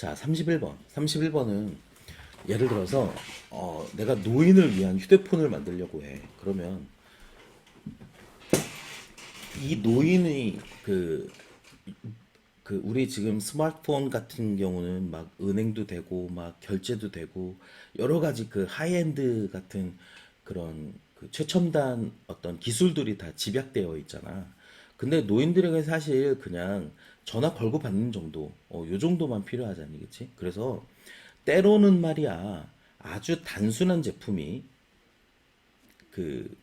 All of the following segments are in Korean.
자, 31번. 31번은 예를 들어서 어, 내가 노인을 위한 휴대폰을 만들려고 해. 그러면 이 노인의 그, 그 우리 지금 스마트폰 같은 경우는 막 은행도 되고 막 결제도 되고 여러 가지 그 하이엔드 같은 그런 그 최첨단 어떤 기술들이 다 집약되어 있잖아. 근데 노인들에게 사실 그냥 전화 걸고 받는 정도, 어, 요 정도만 필요하잖니, 그치? 그래서 때로는 말이야 아주 단순한 제품이 그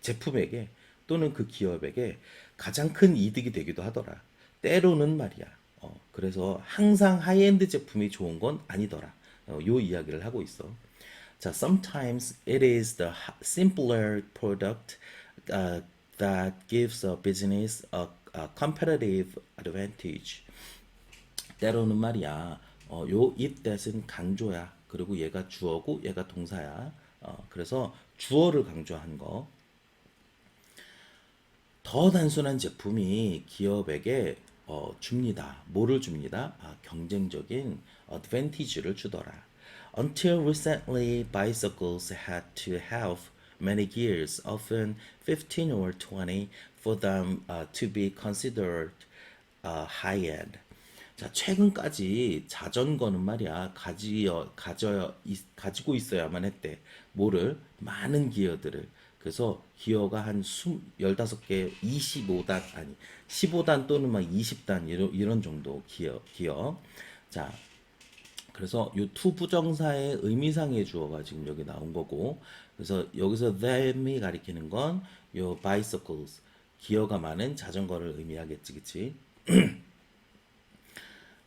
제품에게 또는 그 기업에게 가장 큰 이득이 되기도 하더라. 때로는 말이야. 어, 그래서 항상 하이엔드 제품이 좋은 건 아니더라. 어, 요 이야기를 하고 있어. 자, sometimes it is the simpler product uh, that gives a business a, a competitive advantage. 때로는 말이야. 어, 요 it that은 강조야. 그리고 얘가 주어고 얘가 동사야. 어, 그래서 주어를 강조한 거. 더 단순한 제품이 기업에게 어, 줍니다. 뭐를 줍니다? 아, 경쟁적인 advantage를 주더라. Until recently, bicycles had to have many gears, often 15 or 20, for them uh, to be considered uh, high-end. 자, 최근까지 자전거는 말이야, 가지어, 가져, 있- 가지고 있어야만 했대. 뭐를? 많은 기어들을. 그래서 기어가 한 20, 15개, 25단, 아니, 15단 또는 막 20단, 이런, 이런 정도 기어, 기어. 자, 그래서 요투 부정사의 의미상의 주어가 지금 여기 나온 거고, 그래서 여기서 them이 가리키는 건 요 bicycles, 기어가 많은 자전거를 의미하겠지, 그치?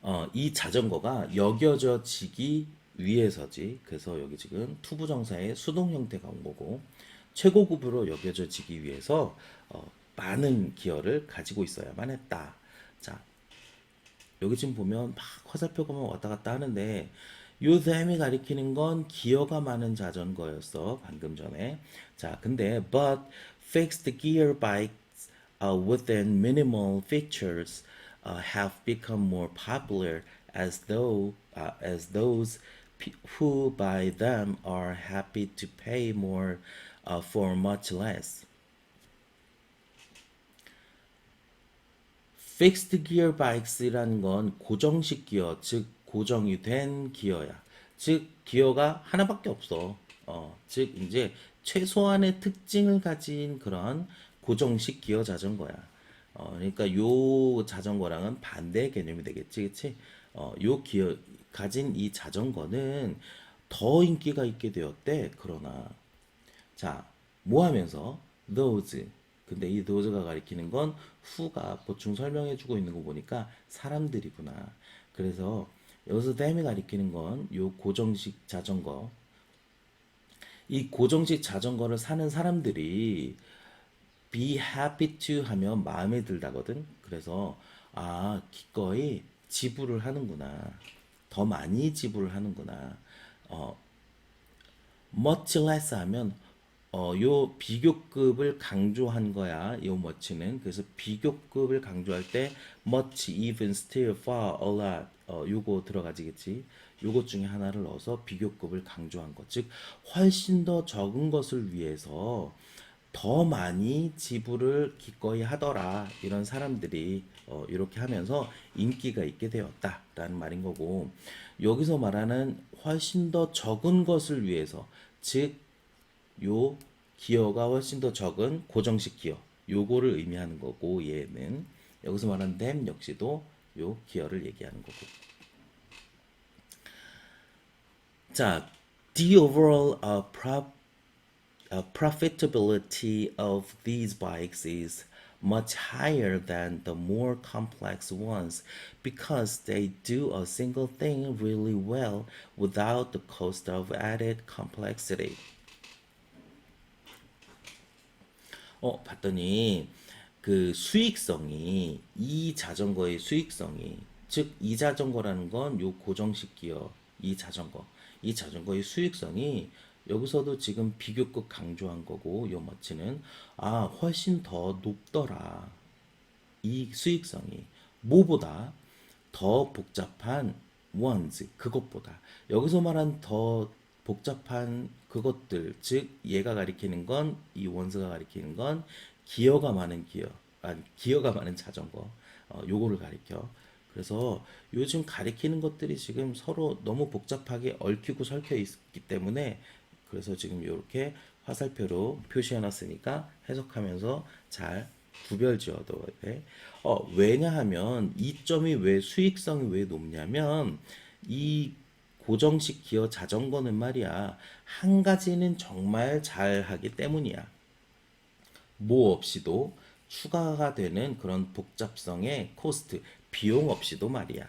어, 이 자전거가 여겨져지기 위해서지. 그래서 여기 지금 투부정사의 수동 형태가 온 거고 최고급으로 여겨져지기 위해서 어, 많은 기어를 가지고 있어야만 했다. 자, 여기 지금 보면 막 화살표가 막 왔다 갔다 하는데 요 댐이 가리키는 건 기어가 많은 자전거였어 방금 전에 자 근데 but fixed gear bikes uh, within minimal features uh, have become more popular as though uh, as those who buy them are happy to pay more uh, for much less Fixed gear bikes라는 건 고정식 기어, 즉 고정이 된 기어야. 즉 기어가 하나밖에 없어. 어, 즉 이제 최소한의 특징을 가진 그런 고정식 기어 자전거야. 어, 그러니까 요 자전거랑은 반대 개념이 되겠지, 그치? 어, 요 기어 가진 이 자전거는 더 인기가 있게 되었대. 그러나 자, 뭐 하면서 those. 근데 이 those가 가리키는 건 who가 보충 설명해 주고 있는 거 보니까 사람들이구나. 그래서 여기서 them이 가리키는 건 요 고정식 자전거. 이 고정식 자전거를 사는 사람들이 be happy to 하면 마음에 들다거든. 그래서 아, 기꺼이 지불을 하는구나. 더 많이 지불을 하는구나. 어, much less 하면 어, 요 비교급을 강조한 거야. 요 much는. 그래서 비교급을 강조할 때 much, even, still, far, a lot 어, 요거 들어가지겠지. 요것 중에 하나를 넣어서 비교급을 강조한 것. 즉 훨씬 더 적은 것을 위해서 더 많이 지불을 기꺼이 하더라. 이런 사람들이 어, 이렇게 하면서 인기가 있게 되었다라는 말인 거고 여기서 말하는 훨씬 더 적은 것을 위해서 즉 요 기어가 훨씬 더 적은 고정식 기어 요거를 의미하는 거고 얘는 여기서 말하는 them 역시도 요 기어를 얘기하는 거고 자 the overall uh, pro, uh, profitability of these bikes is much higher than the more complex ones because they do a single thing really well without the cost of added complexity. 어, 봤더니 그 수익성이 이 자전거의 수익성이 즉 이 자전거라는 건 요 고정식 기어 이 자전거. 이 자전거의 수익성이 여기서도 지금 비교급 강조한 거고 요 머치는 아 훨씬 더 높더라. 이 수익성이. 뭐보다 더 복잡한 ones 그것보다. 여기서 말한 더 복잡한 그것들 즉 얘가 가리키는 건 이 원스가 가리키는 건 기어가 많은 기어 아니 기어가 많은 자전거 어, 요거를 가리켜 그래서 요즘 가리키는 것들이 지금 서로 너무 복잡하게 얽히고 설켜 있기 때문에 그래서 지금 이렇게 화살표로 표시해 놨으니까 해석하면서 잘 구별 지어둬야 돼. 어, 왜냐하면 이 점이 왜 수익성이 왜 높냐면 이 고정식 기어 자전거는 말이야 한 가지는 정말 잘 하기 때문이야. 뭐 없이도 추가가 되는 그런 복잡성의 코스트, 비용 없이도 말이야.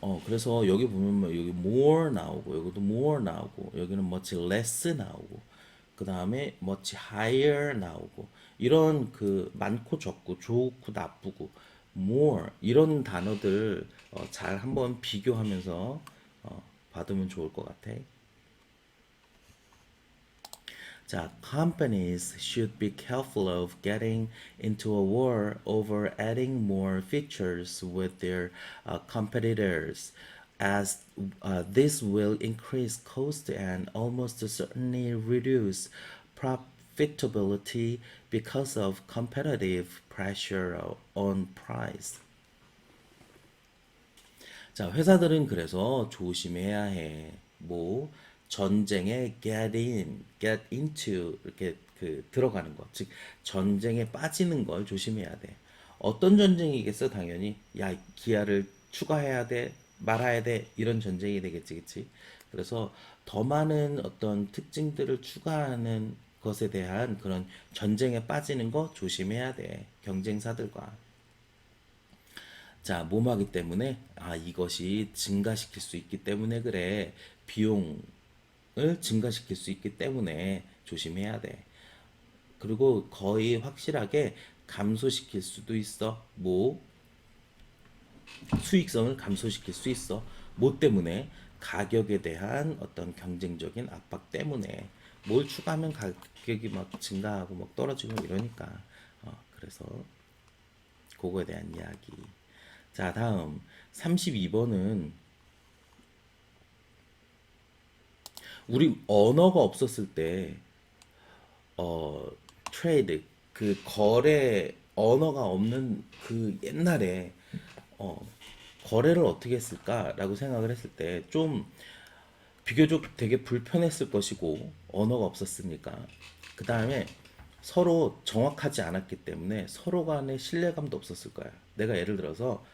어, 그래서 여기 보면 뭐 여기 more 나오고 여기도 more 나오고 여기는 much less 나오고 그 다음에 much higher 나오고 이런 그 많고 적고 좋고 나쁘고 more 이런 단어들 어, 잘 한번 비교하면서 어, 받으면 좋을 것 같아. 자, companies should be careful of getting into a war over adding more features with their uh, competitors, as uh, this will increase cost and almost certainly reduce profitability because of competitive pressure on price. 자, 회사들은 그래서 조심해야 해. 뭐 전쟁에 get in, get into 이렇게 그 들어가는 것, 즉 전쟁에 빠지는 걸 조심해야 돼. 어떤 전쟁이겠어? 당연히 야 기아를 추가해야 돼, 말아야 돼 이런 전쟁이 되겠지, 그치? 그래서 더 많은 어떤 특징들을 추가하는 것에 대한 그런 전쟁에 빠지는 거 조심해야 돼. 경쟁사들과. 자, 몸하기 때문에 아 이것이 증가시킬 수 있기 때문에 그래. 비용을 증가시킬 수 있기 때문에 조심해야 돼. 그리고 거의 확실하게 감소시킬 수도 있어. 뭐 수익성을 감소시킬 수 있어. 뭐 때문에 가격에 대한 어떤 경쟁적인 압박 때문에 뭘 추가하면 가격이 막 증가하고 막 떨어지고 이러니까 어, 그래서 그거에 대한 이야기. 자, 다음 32번은 우리 언어가 없었을 때 어, 트레이드 그 거래 언어가 없는 그 옛날에 어, 거래를 어떻게 했을까라고 생각을 했을 때 좀 비교적 되게 불편했을 것이고 언어가 없었으니까 그 다음에 서로 정확하지 않았기 때문에 서로 간의 신뢰감도 없었을 거야. 내가 예를 들어서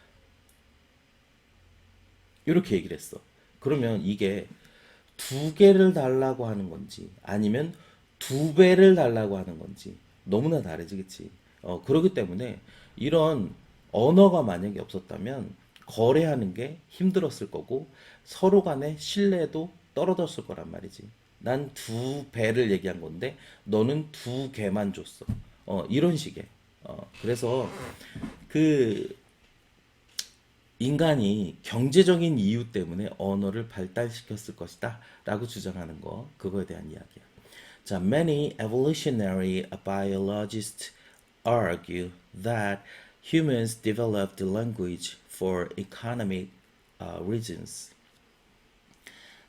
이렇게 얘기를 했어. 그러면 이게 두 개를 달라고 하는 건지 아니면 두 배를 달라고 하는 건지 너무나 다르지, 그치? 어, 그렇기 때문에 이런 언어가 만약에 없었다면 거래하는 게 힘들었을 거고 서로 간의 신뢰도 떨어졌을 거란 말이지. 난 두 배를 얘기한 건데 너는 두 개만 줬어. 어, 이런 식의. 어, 그래서 그 인간이 경제적인 이유 때문에 언어를 발달시켰을 것이다 라고 주장하는 거 그거에 대한 이야기야. 자, many evolutionary biologists argue that humans developed language for economic uh, reasons.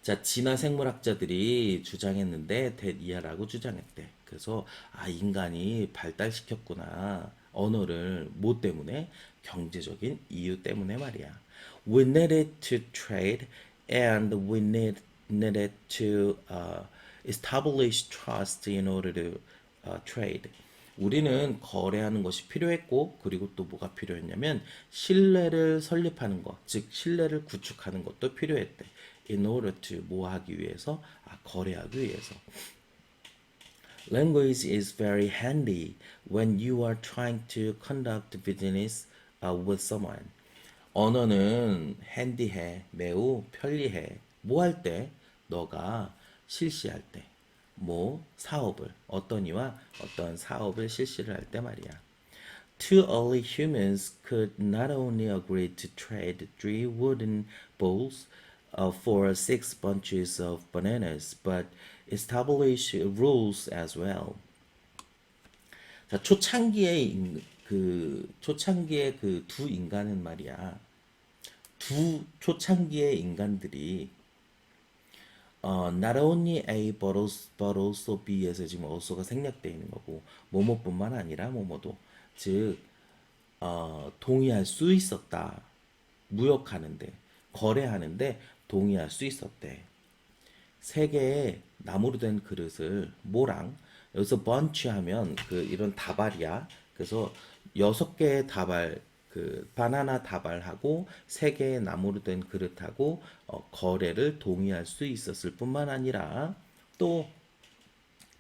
자, 진화 생물학자들이 주장했는데 대이하라고 주장했대. 그래서 아 인간이 발달시켰구나 언어를 뭐 때문에 경제적인 이유 때문에 말이야. We needed to trade and we need needed to uh, establish trust in order to uh, trade. 우리는 거래하는 것이 필요했고 그리고 또 뭐가 필요했냐면 신뢰를 설립하는 것, 즉 신뢰를 구축하는 것도 필요했대. In order to 뭐 하기 위해서? 아, 거래하기 위해서. Language is very handy when you are trying to conduct business uh, with someone. 언어는 handy해, 매우 편리해. 뭐 할 때? 너가 실시할 때. 뭐 사업을 어떤 이와 어떤 사업을 실시를 할 때 말이야. Two early humans could not only agree to trade three wooden bowls uh, for six bunches of bananas, but establish rules as well. 자, 초창기에 인- 그 초창기에 그두 인간은 말이야. 두 초창기의 인간들이 어, not only A but also, but also B에서 지금 also가 생략되어 있는 거고 뭐뭐뿐만 아니라 뭐뭐도 즉 어, 동의할 수 있었다. 무역하는데 거래하는데 동의할 수 있었대. 세 개의 나무로 된 그릇을 모랑 여기서 번치 하면 그 이런 다발이야. 그래서 여섯 개의 다발 그 바나나 다발하고 세 개의 나무로 된 그릇하고 어, 거래를 동의할 수 있었을 뿐만 아니라 또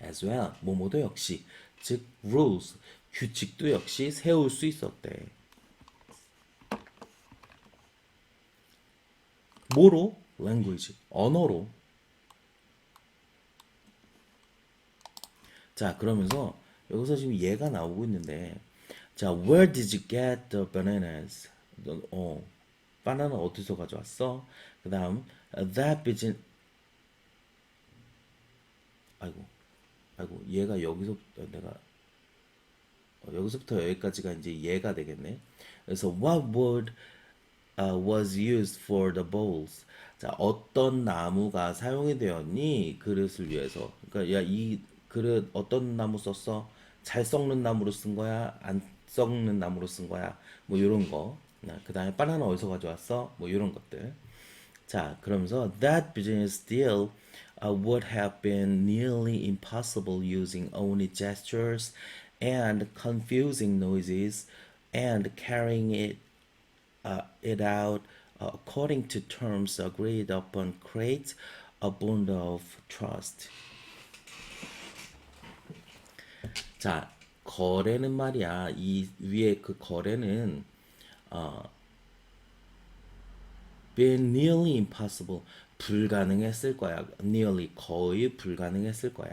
as well 뭐뭐도 역시 즉 rules 규칙도 역시 세울 수 있었대. 뭐로? language 언어로 자, 그러면서 여기서 지금 얘가 나오고 있는데, 자, where did you get the bananas? 너- 어, 바나나 어디서 가져왔어? 그 다음, that business, 아이고, 아이고, 얘가 여기서, 내가, 어, 여기서부터 여기까지가 이제 얘가 되겠네. 그래서 what wood uh, was used for the bowls. 자, 어떤 나무가 사용이 되었니? 그릇을 위해서. 그러니까 야, 이 그릇 어떤 나무 썼어? 잘 썩는 나무로 쓴 거야? 안 썩는 나무로 쓴 거야? 뭐 이런 거. 그 다음에 바나나 어디서 가져왔어? 뭐 이런 것들. 자, 그러면서 that business deal uh, would have been nearly impossible using only gestures and confusing noises and carrying it uh, it out uh, according to terms agreed upon creates a bond of trust. 자, 거래는 말이야. 이 위에 그 거래는 어, been nearly impossible. 불가능했을 거야. nearly 거의 불가능했을 거야.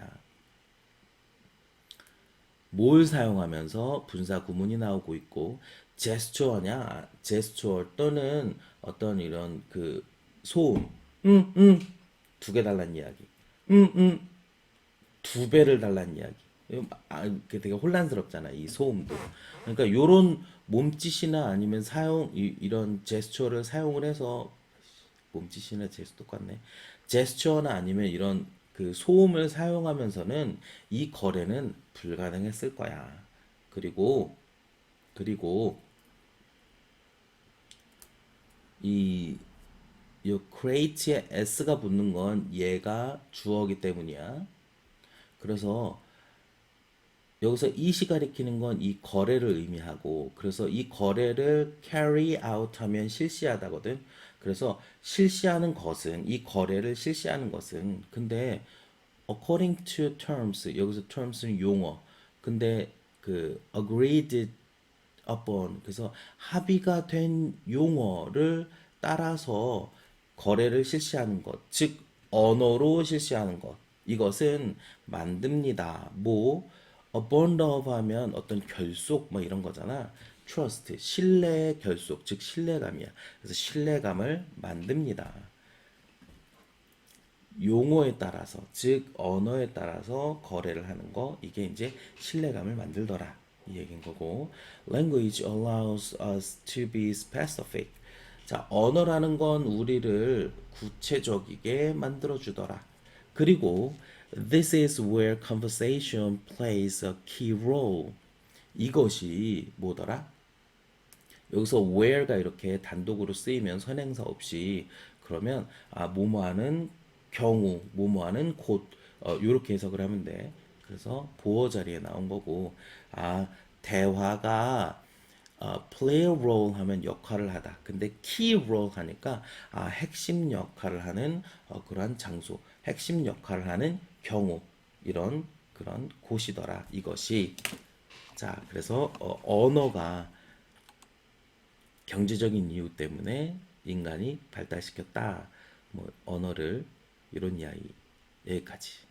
뭘 사용하면서 분사 구문이 나오고 있고 제스처냐? 제스처 또는 어떤 이런 그 소음. 음음두 개 달란 이야기. 음음두 배를 달란 이야기 아, 되게 혼란스럽잖아 이 소음도 그러니까 요런 몸짓이나 아니면 사용 이, 이런 제스처를 사용을 해서 몸짓이나 제스 똑같네. 제스처나 아니면 이런 그 소음을 사용하면서는 이 거래는 불가능했을 거야. 그리고 그리고 이, 이 create에 s가 붙는 건 얘가 주어기 때문이야. 그래서 여기서 이시 가리키는 건 이 거래를 의미하고 그래서 이 거래를 carry out 하면 실시하다거든. 그래서 실시하는 것은 이 거래를 실시하는 것은 근데 according to terms 여기서 terms는 용어. 근데 그 agreed upon 그래서 합의가 된 용어를 따라서 거래를 실시하는 것, 즉 언어로 실시하는 것. 이것은 만듭니다. 뭐 a bond of 하면 어떤 결속 뭐 이런 거잖아. trust 신뢰 결속 즉 신뢰감이야. 그래서 신뢰감을 만듭니다. 용어에 따라서 즉 언어에 따라서 거래를 하는 거 이게 이제 신뢰감을 만들더라 이 얘기인 거고 language allows us to be specific 자 언어라는 건 우리를 구체적이게 만들어 주더라 그리고 this is where conversation plays a key role 이것이 뭐더라 여기서 where가 이렇게 단독으로 쓰이면 선행사 없이 그러면 아 뭐뭐하는 경우 뭐뭐하는 곳 어, 이렇게 해석을 하면 돼. 그래서 보어 자리에 나온 거고 아 대화가 어, play a role 하면 역할을 하다. 근데 key role 하니까 아 핵심 역할을 하는 어, 그러한 장소, 핵심 역할을 하는 경우 이런 그런 곳이더라. 이것이 자 그래서 어, 언어가 경제적인 이유 때문에 인간이 발달시켰다. 뭐 언어를 이런 이야기 여기까지.